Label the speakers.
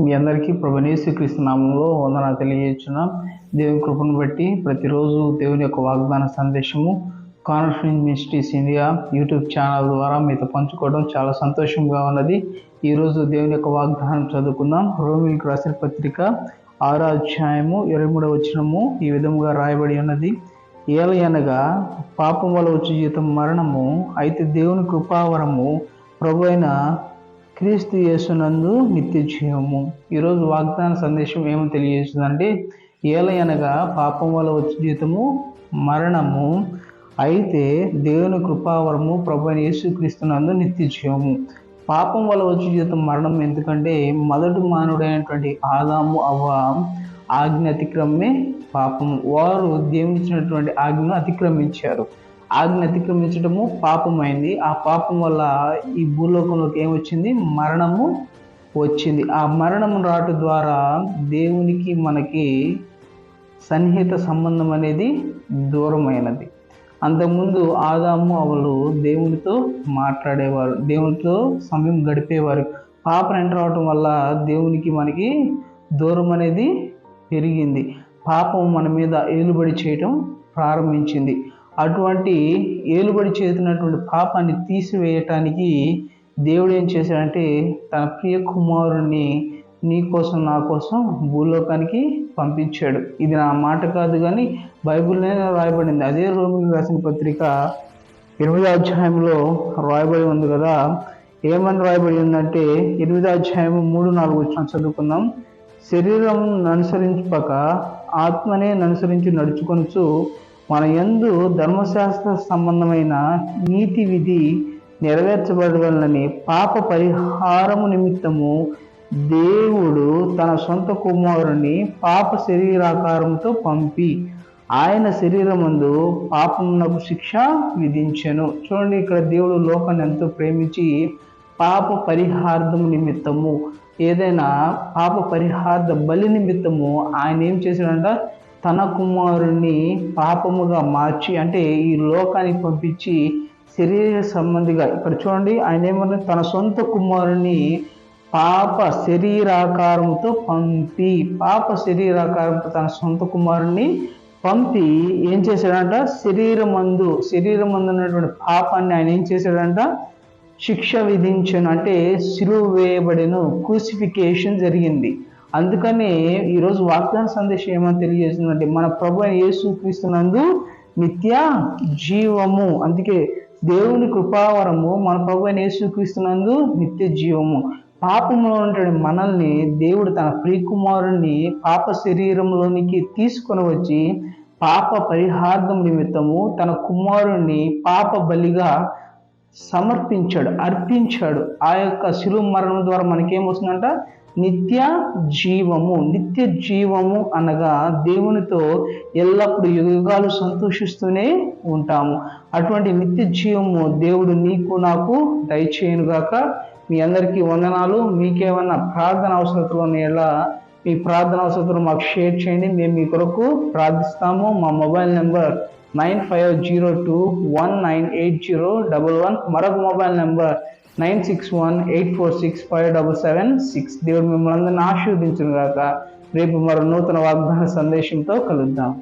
Speaker 1: మీ అందరికీ ప్రభునేసు క్రీస్తు నామంలో వందన తెలియజేస్తున్నాం. దేవుని కృపను బట్టి ప్రతిరోజు దేవుని యొక్క వాగ్దాన సందేశము conference ministries India YouTube channel ద్వారా మీతో పంచుకోవడం చాలా సంతోషంగా ఉన్నది. ఈరోజు దేవుని యొక్క వాగ్దానం చదువుకుందాం. రోమిల్కి రాసిన పత్రిక ఆరో అధ్యాయము ఇరవై మూడవ వచనము ఈ విధముగా రాయబడి ఉన్నది. ఏలయనగా పాపం వల్ల వచ్చే జీవితం మరణము అయితే దేవుని కృపావరము ప్రభు అయిన క్రీస్తు యేసునందు నిత్య జీవము. ఈరోజు వాగ్దాన సందేశం ఏమో తెలియజేస్తుందంటే ఏలయనగా పాపం వల్ల వచ్చే జీవితము మరణము అయితే దేవుని కృపావరము ప్రభు యేసుక్రీస్తునందు నిత్య జీవము. పాపం వల్ల వచ్చే జీవితం మరణం ఎందుకంటే మొదటి మానవుడైనటువంటి ఆదాము అవ్వ ఆజ్ఞ అతిక్రమే పాపము. వారు దేవునిచ్చినటువంటి ఆజ్ఞను అతిక్రమించారు. ఆజ్ఞ అతిక్రమించడము పాపమైంది. ఆ పాపం వల్ల ఈ భూలోకంలోకి ఏమొచ్చింది మరణము వచ్చింది. ఆ మరణం రాటు ద్వారా దేవునికి మనకి సన్నిహిత సంబంధం అనేది దూరమైనది. అంతకుముందు ఆదాము అవలు దేవునితో మాట్లాడేవారు. దేవునితో సమయం గడిపేవారు. పాపం ఎంటర్ అవటం వల్ల దేవునికి మనకి దూరం అనేది పెరిగింది. పాపం మన మీద ఏలుబడి చేయటం ప్రారంభించింది. అటువంటి ఏలుబడి చేతున్నటువంటి పాపాన్ని తీసివేయటానికి దేవుడు ఏం చేశాడంటే తన ప్రియ కుమారుణ్ణి నీ కోసం నా కోసం భూలోకానికి పంపించాడు. ఇది నా మాట కాదు కానీ బైబిల్లోనే రాయబడింది. అదే రోమిలు రాసిన పత్రిక ఎనిమిదో అధ్యాయంలో రాయబడి ఉంది కదా. ఏమని రాయబడి ఉందంటే ఎనిమిదో అధ్యాయం మూడు నాలుగు వచ్చిన చదువుకుందాం. శరీరం అనుసరించక ఆత్మనే అనుసరించి నడుచుకొనుచు మన ఎందు ధర్మశాస్త్ర సంబంధమైన నీతి విధి నెరవేర్చబడవలనని పాప పరిహారము నిమిత్తము దేవుడు తన సొంత కుమారుని పాప శరీరాకారంతో పంపి ఆయన శరీరమందు పాపమునకు శిక్ష విధించెను. చూడండి ఇక్కడ దేవుడు లోకాన్ని ఎంతో ప్రేమించి పాప పరిహార్థం నిమిత్తము. ఏదైనా పాప పరిహార్థ బలి నిమిత్తము ఆయన ఏం చేశాడంట? తన కుమారుణ్ణి పాపముగా మార్చి అంటే ఈ లోకానికి పంపించి శరీర సంబంధిగా ఇక్కడ చూడండి ఆయన ఏమన్నా తన సొంత కుమారుని పాప శరీరాకారంతో పంపి పాప శరీరాకారంతో తన సొంత కుమారుణ్ణి పంపి ఏం చేశాడంట? శరీరమందు శరీరమందు ఉన్నటువంటి పాపాన్ని ఆయన ఏం చేశాడంట? శిక్ష విధించను అంటే సిలువ వేయబడిన క్రూసిఫికేషన్ జరిగింది. అందుకనే ఈరోజు వాగ్దాన సందేశం ఏమని తెలియజేస్తుందంటే మన ప్రభు యేసు క్రీస్తునందు నిత్య జీవము. అందుకే దేవుని కృపావరము మన ప్రభు యేసు క్రీస్తునందు నిత్య జీవము. పాపంలో ఉన్నటువంటి మనల్ని దేవుడు తన ప్రియకుమారుణ్ణి పాప శరీరంలోనికి తీసుకొని వచ్చి పాప పరిహార్థం నిమిత్తము తన కుమారుణ్ణి పాప బలిగా సమర్పించాడు అర్పించాడు. ఆ యొక్క శిలువ మరణం ద్వారా మనకేమొస్తుందంట? నిత్య జీవము నిత్య జీవము అనగా దేవునితో ఎల్లప్పుడూ యుగాలు సంతోషిస్తూనే ఉంటాము. అటువంటి నిత్య జీవము దేవుడు నీకు నాకు దయచేయనుగాక. మీ అందరికీ వందనాలు. మీకేమన్నా ప్రార్థన అవసరతలు ఎలా మీ ప్రార్థన అవసరతలు మాకు షేర్ చేయండి. మేము మీ కొరకు ప్రార్థిస్తాము. మా mobile number nine five zero two one nine eight zero double one. మరొక mobile number nine six one eight four six five double seven six. దేవుడు మిమ్మల్ని అందరినీ ఆశీర్వదించిన గాక రేపు మరో నూతన వాగ్దాన సందేశంతో కలుద్దాం.